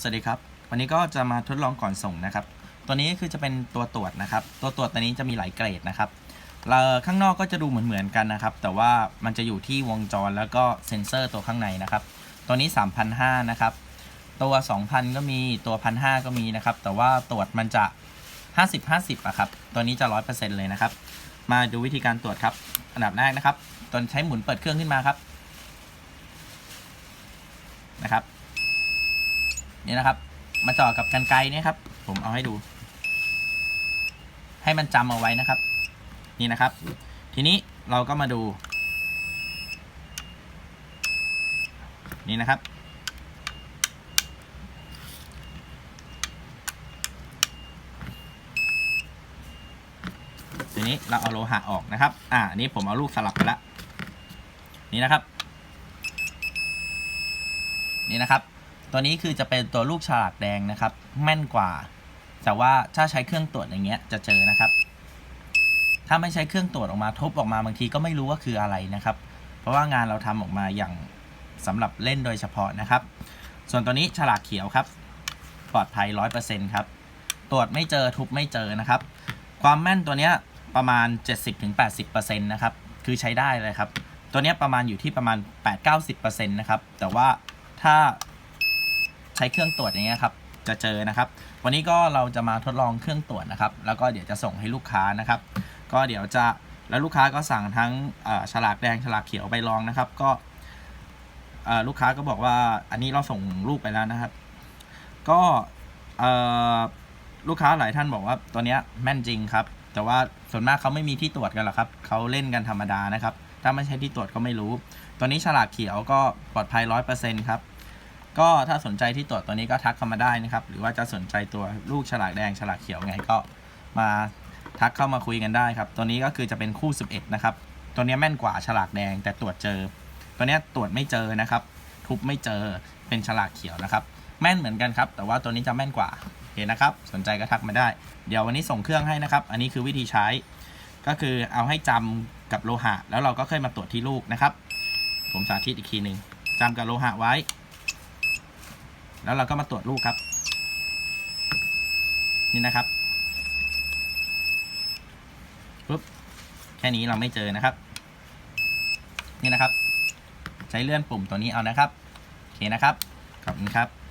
สวัสดีครับ วันนี้ก็จะมาทดลองก่อนส่งนะครับ ตัวนี้คือจะเป็นตัวตรวจนะครับ ตัวตรวจตัวนี้จะมีหลายเกรดนะครับเราข้างนอกก็จะดูเหมือนเหมือนกันนะครับ แต่ว่ามันจะอยู่ที่วงจรแล้วก็เซ็นเซอร์ตัวข้างในนะครับ ตัวนี้ 3,500นะครับ ตัว 2,000 ก็มี ตัว1,500ก็มีนะครับ แต่ว่าตรวจมันจะ 50 50อะครับ ตัวนี้จะ 100%เลยนะครับ มาดูวิธีการตรวจครับ อันดับแรกนะครับตัวใช้หมุนเปิดเครื่องขึ้นมาครับ นะครับ นี่นะครับ มาจ่อกับกันไกรเนี่ยครับ ผมเอาให้ดู ให้มันจำเอาไว้นะครับ นี่นะครับ ทีนี้เราก็มาดู นี่นะครับ ทีนี้เราเอาโลหะออกนะครับ อ่านนี้ผมเอาลูกสลับไปละนี่นะครับ นี่นะครับ ตัวนี้คือจะเป็นตัวลูกฉลากแดงนะครับ แม่นกว่า แต่ว่าถ้าใช้เครื่องตรวจอย่างเงี้ยจะเจอนะครับ ถ้าไม่ใช้เครื่องตรวจออกมาทบออกมาบางทีก็ไม่รู้ว่าคืออะไรนะครับ เพราะว่างานเราทำออกมาอย่างสำหรับเล่นโดยเฉพาะนะครับ ส่วนตัวนี้ฉลากเขียวครับปลอดภัย100%ครับตรวจไม่เจอทุบไม่เจอนะครับ ความแม่นตัวเนี้ยประมาณ 70-80%นะครับ คือใช้ได้เลยครับ ตัวเนี้ยประมาณอยู่ที่ประมาณ 8-90%นะครับ แต่ว่าถ้า ใช้เครื่องตรวจอย่างเงี้ยครับจะเจอนะครับ วันนี้ก็เราจะมาทดลองเครื่องตรวจนะครับ แล้วก็เดี๋ยวจะส่งให้ลูกค้านะครับ ก็เดี๋ยวจะแล้วลูกค้าก็สั่งทั้งฉลากแดงฉลากเขียวไปลองนะครับ ก็ลูกค้าก็บอกว่าอันนี้เราส่งรูปไปแล้วนะครับ ก็ลูกค้าหลายท่านบอกว่าตัวเนี้ยแม่นจริงครับ แต่ว่าส่วนมากเขาไม่มีที่ตรวจกันหรอกครับเขาเล่นกันธรรมดานะครับ ถ้าไม่ใช่ที่ตรวจก็ไม่รู้ ตัวนี้ฉลากเขียวก็ปลอดภัยร้อยเปอร์เซ็นต์ครับ ก็ถ้าสนใจที่ตรวจตัวนี้ก็ทักเข้ามาได้นะครับ หรือว่าจะสนใจตัวลูกฉลากแดงฉลากเขียวไงก็มาทักเข้ามาคุยกันได้ครับ ตัวนี้ก็คือจะเป็นคู่ 11 นะครับ ตัวนี้แม่นกว่าฉลากแดงแต่ตรวจเจอ ตัวนี้ตรวจไม่เจอนะครับ ทุบไม่เจอเป็นฉลากเขียวนะครับ แม่นเหมือนกันครับ แต่ว่าตัวนี้จะแม่นกว่าโอเคนะครับ สนใจก็ทักมาได้ เดี๋ยววันนี้ส่งเครื่องให้นะครับ อันนี้คือวิธีใช้ ก็คือเอาให้จำกับโลหะ แล้วเราก็เคยมาตรวจที่ลูกนะครับ ผมสาธิตอีกทีหนึ่งจำกับโลหะไว้ แล้วเราก็มาตรวจลูกครับ นี่นะครับปุ๊บแค่นี้เราไม่เจอนะครับ นี่นะครับ ใช้เลื่อนปุ่มตัวนี้เอานะครับ โอเคนะครับ ขอบคุณครับ